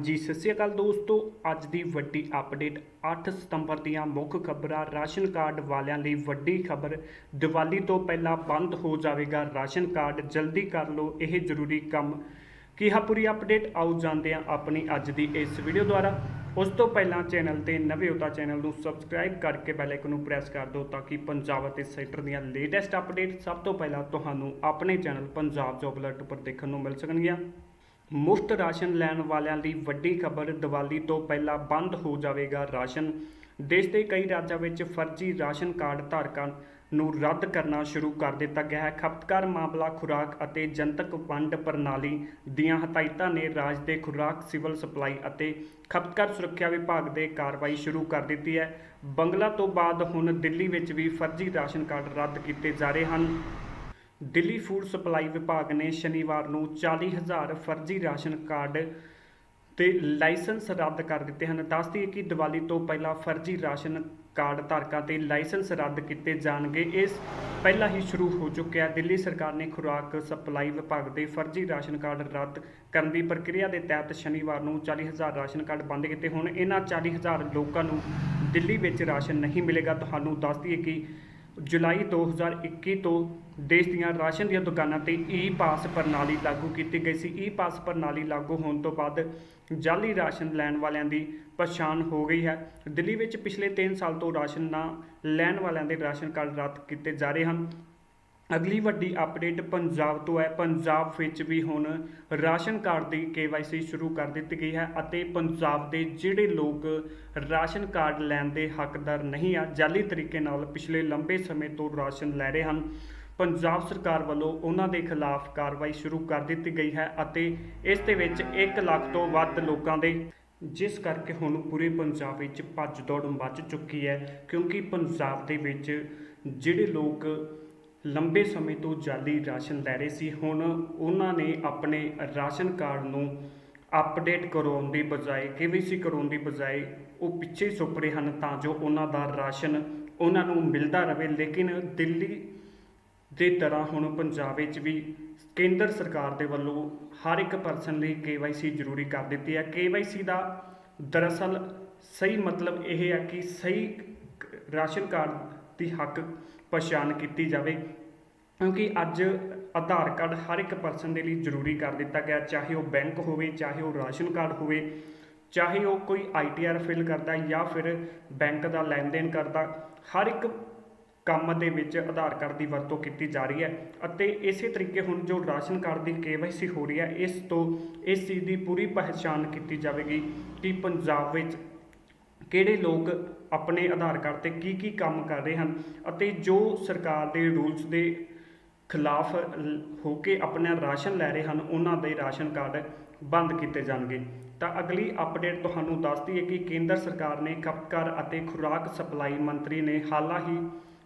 ਜੀ, ਸਤਿ ਸ਼੍ਰੀ ਅਕਾਲ ਦੋਸਤੋ। ਅੱਜ ਦੀ ਵੱਡੀ ਅਪਡੇਟ 8 ਸਤੰਬਰ ਦੀਆਂ ਮੁੱਖ ਖਬਰਾਂ। ਰਾਸ਼ਨ ਕਾਰਡ ਵਾਲਿਆਂ ਲਈ ਵੱਡੀ ਖਬਰ। ਦੀਵਾਲੀ ਤੋਂ ਪਹਿਲਾਂ ਬੰਦ ਹੋ ਜਾਵੇਗਾ ਰਾਸ਼ਨ ਕਾਰਡ। ਜਲਦੀ ਕਰ ਲਓ ਇਹ ਜ਼ਰੂਰੀ ਕੰਮ। ਕੀ ਹੈ ਪੂਰੀ ਅਪਡੇਟ ਆਓ ਜਾਂਦੇ ਹਾਂ ਆਪਣੀ ਅੱਜ ਦੀ ਇਸ ਵੀਡੀਓ ਦੁਆਰਾ। ਉਸ ਤੋਂ ਪਹਿਲਾਂ ਚੈਨਲ ਤੇ ਨਵੇਂ ਹੋ ਤਾਂ ਚੈਨਲ ਨੂੰ ਸਬਸਕ੍ਰਾਈਬ ਕਰਕੇ ਬੈਲ ਆਈਕਨ ਨੂੰ ਪ੍ਰੈਸ ਕਰ ਦਿਓ ਤਾਂ ਕਿ ਪੰਜਾਬ ਅਤੇ ਸੈਕਟਰ ਦੀਆਂ ਲੇਟੈਸਟ ਅਪਡੇਟ ਸਭ ਤੋਂ ਪਹਿਲਾਂ ਤੁਹਾਨੂੰ ਆਪਣੇ ਚੈਨਲ ਪੰਜਾਬ ਜੋਬ ਅਲਰਟ ਉੱਪਰ ਦੇਖਣ ਨੂੰ ਮਿਲ ਸਕਣਗੀਆਂ। ਮੁਫਤ ਰਾਸ਼ਨ ਲੈਣ ਵਾਲਿਆਂ ਲਈ ਵੱਡੀ ਖਬਰ, ਦੀਵਾਲੀ ਤੋਂ ਪਹਿਲਾਂ ਬੰਦ ਹੋ ਜਾਵੇਗਾ ਰਾਸ਼ਨ। ਦੇਸ਼ ਦੇ ਕਈ ਰਾਜਾਂ ਵਿੱਚ ਫਰਜ਼ੀ ਰਾਸ਼ਨ ਕਾਰਡ ਧਾਰਕਾਂ ਨੂੰ ਰੱਦ ਕਰਨਾ ਸ਼ੁਰੂ ਕਰ ਦਿੱਤਾ ਗਿਆ ਹੈ। ਖਪਤਕਾਰ ਮਾਮਲਾ, ਖੁਰਾਕ ਅਤੇ ਜਨਤਕ ਵੰਡ ਪ੍ਰਣਾਲੀ ਦੀਆਂ ਹਦਾਇਤਾਂ ਨੇ ਰਾਜ ਦੇ ਖੁਰਾਕ, ਸਿਵਲ ਸਪਲਾਈ ਅਤੇ ਖਪਤਕਾਰ ਸੁਰੱਖਿਆ ਵਿਭਾਗ ਦੇ ਕਾਰਵਾਈ ਸ਼ੁਰੂ ਕਰ ਦਿੱਤੀ ਹੈ। ਬੰਗਲਾ ਤੋਂ ਬਾਅਦ ਹੁਣ ਦਿੱਲੀ ਵਿੱਚ ਵੀ ਫਰਜ਼ੀ ਰਾਸ਼ਨ ਕਾਰਡ ਰੱਦ ਕੀਤੇ ਜਾ ਰਹੇ ਹਨ। ਦਿੱਲੀ ਫੂਡ ਸਪਲਾਈ ਵਿਭਾਗ ਨੇ ਸ਼ਨੀਵਾਰ ਨੂੰ 40000 ਫਰਜ਼ੀ ਰਾਸ਼ਨ ਕਾਰਡ ਤੇ ਲਾਇਸੈਂਸ ਰੱਦ ਕਰ ਦਿੱਤੇ ਹਨ। ਦੱਸਦੀ ਹੈ ਕਿ ਦੀਵਾਲੀ ਤੋਂ ਪਹਿਲਾਂ ਫਰਜ਼ੀ ਰਾਸ਼ਨ ਕਾਰਡ ਧਾਰਕਾਂ ਤੇ ਲਾਇਸੈਂਸ ਰੱਦ ਕੀਤੇ ਜਾਣਗੇ। ਇਸ ਪਹਿਲਾਂ ਹੀ ਸ਼ੁਰੂ ਹੋ ਚੁੱਕਿਆ ਦਿੱਲੀ ਸਰਕਾਰ ਨੇ ਖੁਰਾਕ ਸਪਲਾਈ ਵਿਭਾਗ ਦੇ ਫਰਜ਼ੀ ਰਾਸ਼ਨ ਕਾਰਡ ਰੱਦ ਕਰਨ ਦੀ ਪ੍ਰਕਿਰਿਆ ਦੇ ਤਹਿਤ ਸ਼ਨੀਵਾਰ ਨੂੰ 40000 ਰਾਸ਼ਨ ਕਾਰਡ ਬੰਦ ਕੀਤੇ ਹੁਣ। ਇਹਨਾਂ 40000 ਲੋਕਾਂ ਨੂੰ ਦਿੱਲੀ ਵਿੱਚ ਰਾਸ਼ਨ ਨਹੀਂ ਮਿਲੇਗਾ। ਤੁਹਾਨੂੰ ਦੱਸ ਦਈਏ ਕਿ ਜੁਲਾਈ 2021 ਤੋਂ ਦੇਸ਼ ਦੀਆਂ ਰਾਸ਼ਨ ਦੀਆਂ ਦੁਕਾਨਾਂ ਤੇ ਈ ਪਾਸ ਪ੍ਰਣਾਲੀ ਲਾਗੂ ਕੀਤੀ ਗਈ ਸੀ। ਈ ਪਾਸ ਪ੍ਰਣਾਲੀ ਲਾਗੂ ਹੋਣ ਤੋਂ ਬਾਅਦ ਜਾਲੀ ਰਾਸ਼ਨ ਲੈਣ ਵਾਲਿਆਂ ਦੀ ਪਛਾਣ ਹੋ ਗਈ ਹੈ। ਦਿੱਲੀ ਵਿੱਚ ਪਿਛਲੇ 3 ਸਾਲ ਤੋਂ ਰਾਸ਼ਨ ਨਾ ਲੈਣ ਵਾਲਿਆਂ ਦੇ ਰਾਸ਼ਨ ਕਾਰਡ ਰੱਦ ਕੀਤੇ ਜਾ ਰਹੇ ਹਨ। ਅਗਲੀ ਵੱਡੀ ਅਪਡੇਟ ਪੰਜਾਬ ਤੋਂ ਹੈ। ਪੰਜਾਬ ਵਿੱਚ ਵੀ ਹੁਣ ਰਾਸ਼ਨ ਕਾਰਡ ਦੀ KYC ਸ਼ੁਰੂ ਕਰ ਦਿੱਤੀ ਗਈ ਹੈ ਅਤੇ ਪੰਜਾਬ ਦੇ ਜਿਹੜੇ ਲੋਕ ਰਾਸ਼ਨ ਕਾਰਡ ਲੈਣ ਦੇ ਹੱਕਦਾਰ ਨਹੀਂ ਆ ਜਾਲੀ ਤਰੀਕੇ ਨਾਲ ਪਿਛਲੇ ਲੰਬੇ ਸਮੇਂ ਤੋਂ ਰਾਸ਼ਨ ਲੈ ਰਹੇ ਹਨ। ਪੰਜਾਬ ਸਰਕਾਰ ਵੱਲੋਂ ਉਹਨਾਂ ਦੇ ਖਿਲਾਫ ਕਾਰਵਾਈ ਸ਼ੁਰੂ ਕਰ ਦਿੱਤੀ ਗਈ ਹੈ ਅਤੇ ਇਸ ਦੇ ਵਿੱਚ 1 ਲੱਖ ਤੋਂ ਵੱਧ ਲੋਕਾਂ ਦੇ, ਜਿਸ ਕਰਕੇ ਹੁਣ ਪੂਰੇ ਪੰਜਾਬ ਵਿੱਚ ਭੱਜ ਦੌੜ ਮੱਚ ਚੁੱਕੀ ਹੈ ਕਿਉਂਕਿ ਪੰਜਾਬ ਦੇ ਵਿੱਚ ਜਿਹੜੇ ਲੋਕ ਲੰਬੇ ਸਮੇਂ ਤੋਂ ਜਾਲੀ ਰਾਸ਼ਨ ਲੈ ਰਹੇ ਸੀ। ਹੁਣ ਉਹਨਾਂ ਨੇ ਆਪਣੇ ਰਾਸ਼ਨ ਕਾਰਡ ਨੂੰ ਅਪਡੇਟ ਕਰਾਉਣ ਦੀ ਬਜਾਏ KYC ਕਰਾਉਣ ਦੀ ਬਜਾਏ ਉਹ ਪਿੱਛੇ ਹੀ ਰਹੇ ਹਨ ਤਾਂ ਜੋ ਉਹਨਾਂ ਦਾ ਰਾਸ਼ਨ ਉਹਨਾਂ ਨੂੰ ਮਿਲਦਾ ਰਹੇ। ਲੇਕਿਨ ਦਿੱਲੀ ਦੇ ਤਰ੍ਹਾਂ ਹੁਣ ਪੰਜਾਬ ਵਿੱਚ ਵੀ ਕੇਂਦਰ ਸਰਕਾਰ ਦੇ ਵੱਲੋਂ ਹਰ ਇੱਕ ਪਰਸਨ ਲਈ KYC ਜ਼ਰੂਰੀ ਕਰ ਦਿੱਤੀ ਹੈ। KYC ਦਾ ਦਰਅਸਲ ਸਹੀ ਮਤਲਬ ਇਹ ਹੈ ਕਿ ਸਹੀ ਰਾਸ਼ਨ ਕਾਰਡ ਦੀ ਹੱਕ ਪਛਾਣ ਕੀਤੀ ਜਾਵੇ। ਕਿਉਂਕਿ ਅੱਜ ਆਧਾਰ ਕਾਰਡ ਹਰ ਇੱਕ ਪਰਸਨ ਦੇ ਲਈ ਜ਼ਰੂਰੀ ਕਰ ਦਿੱਤਾ ਗਿਆ। ਚਾਹੇ ਉਹ ਬੈਂਕ ਹੋਵੇ, ਚਾਹੇ ਉਹ ਰਾਸ਼ਨ ਕਾਰਡ ਹੋਵੇ, ਚਾਹੇ ਉਹ ਕੋਈ ਆਈਟੀਆਰ ਫਿਲ ਕਰਦਾ ਜਾਂ ਫਿਰ ਬੈਂਕ ਦਾ ਲੈਣ ਦੇਣ ਕਰਦਾ, ਹਰ ਇੱਕ ਕੰਮ ਦੇ ਵਿੱਚ ਆਧਾਰ ਕਾਰਡ ਦੀ ਵਰਤੋਂ ਕੀਤੀ ਜਾ ਰਹੀ ਹੈ ਅਤੇ ਇਸੇ ਤਰੀਕੇ ਹੁਣ ਜੋ ਰਾਸ਼ਨ ਕਾਰਡ ਦੀ KYC ਹੋ ਰਹੀ ਹੈ, ਇਸ ਤੋਂ ਇਸ ਚੀਜ਼ ਦੀ ਪੂਰੀ ਪਹਿਚਾਣ ਕੀਤੀ ਜਾਵੇਗੀ ਕਿ ਪੰਜਾਬ ਵਿੱਚ ਕਿਹੜੇ ਲੋਕ ਆਪਣੇ ਆਧਾਰ ਕਾਰਡ ਤੇ ਕੀ ਕੀ ਕੰਮ ਕਰ ਰਹੇ ਹਨ ਅਤੇ ਜੋ ਸਰਕਾਰ ਦੇ ਰੂਲਸ ਦੇ ਖਿਲਾਫ ਹੋ ਕੇ ਆਪਣਾ ਰਾਸ਼ਨ ਲੈ ਰਹੇ ਹਨ, ਉਹਨਾਂ ਦੇ ਰਾਸ਼ਨ ਕਾਰਡ ਬੰਦ ਕੀਤੇ ਜਾਣਗੇ। ਤਾਂ ਅਗਲੀ ਅਪਡੇਟ ਤੁਹਾਨੂੰ ਦੱਸਦੀ ਹੈ ਕਿ ਕੇਂਦਰ ਸਰਕਾਰ ਨੇ ਖਪਤਕਾਰ ਅਤੇ ਖੁਰਾਕ ਸਪਲਾਈ ਮੰਤਰੀ ਨੇ ਹਾਲਾਂ ਹੀ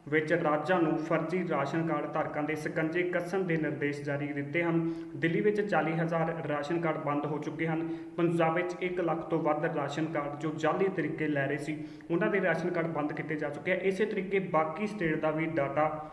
ਵਿੱਚ ਰਾਜਾਂ ਨੂੰ ਫਰਜ਼ੀ ਰਾਸ਼ਨ ਕਾਰਡ ਧਾਰਕਾਂ ਦੇ ਸਕੰਜੇ ਕੱਸਣ ਦੇ ਨਿਰਦੇਸ਼ ਜਾਰੀ ਦਿੱਤੇ ਹਨ। ਦਿੱਲੀ ਵਿੱਚ 40000 ਰਾਸ਼ਨ ਕਾਰਡ ਬੰਦ ਹੋ ਚੁੱਕੇ ਹਨ। ਪੰਜਾਬ ਵਿੱਚ 1 ਲੱਖ ਤੋਂ ਵੱਧ ਰਾਸ਼ਨ ਕਾਰਡ ਜੋ ਜਾਲੀ ਤਰੀਕੇ ਲੈ ਰਹੇ ਸੀ, ਉਹਨਾਂ ਦੇ ਰਾਸ਼ਨ ਕਾਰਡ ਬੰਦ ਕੀਤੇ ਜਾ ਚੁੱਕੇ ਆ। ਇਸੇ ਤਰੀਕੇ ਬਾਕੀ ਸਟੇਟ ਦਾ ਵੀ ਡਾਟਾ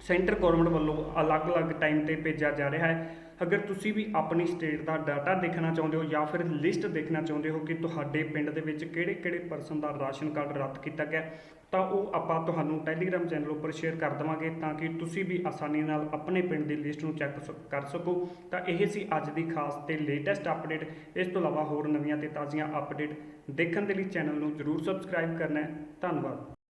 ਸੈਂਟਰ ਗਵਰਨਮੈਂਟ ਵੱਲੋਂ ਅਲੱਗ-ਅਲੱਗ ਟਾਈਮ ਤੇ ਭੇਜਿਆ ਜਾ ਰਿਹਾ ਹੈ। ਅਗਰ ਤੁਸੀਂ ਵੀ ਆਪਣੀ ਸਟੇਟ ਦਾ ਡਾਟਾ ਦੇਖਣਾ ਚਾਹੁੰਦੇ ਹੋ ਜਾਂ ਫਿਰ ਲਿਸਟ ਦੇਖਣਾ ਚਾਹੁੰਦੇ ਹੋ ਕਿ ਤੁਹਾਡੇ ਪਿੰਡ ਦੇ ਵਿੱਚ ਕਿਹੜੇ-ਕਿਹੜੇ ਪਰਸਨ ਦਾ ਰਾਸ਼ਨ ਕਾਰਡ ਰੱਦ ਕੀਤਾ ਗਿਆ ਤਾਂ ਉਹ ਆਪਾਂ ਤੁਹਾਨੂੰ ਟੈਲੀਗ੍ਰਾਮ ਚੈਨਲ ਉੱਪਰ ਸ਼ੇਅਰ ਕਰ ਦੇਵਾਂਗੇ ਤਾਂ ਕਿ ਤੁਸੀਂ ਵੀ ਆਸਾਨੀ ਨਾਲ ਆਪਣੇ ਪਿੰਡ ਦੀ ਲਿਸਟ ਨੂੰ ਚੈੱਕ ਕਰ ਸਕੋ। ਤਾਂ ਇਹ ਸੀ ਅੱਜ ਦੀ ਖਾਸ ਤੇ ਲੇਟੈਸਟ ਅਪਡੇਟ ਇਸ ਤੋਂ ਇਲਾਵਾ ਹੋਰ ਨਵੀਆਂ ਤੇ ਤਾਜ਼ੀਆਂ ਅਪਡੇਟ ਦੇਖਣ ਦੇ ਲਈ ਚੈਨਲ ਨੂੰ ਜਰੂਰ ਸਬਸਕ੍ਰਾਈਬ ਕਰਨਾ ਹੈ। ਧੰਨਵਾਦ।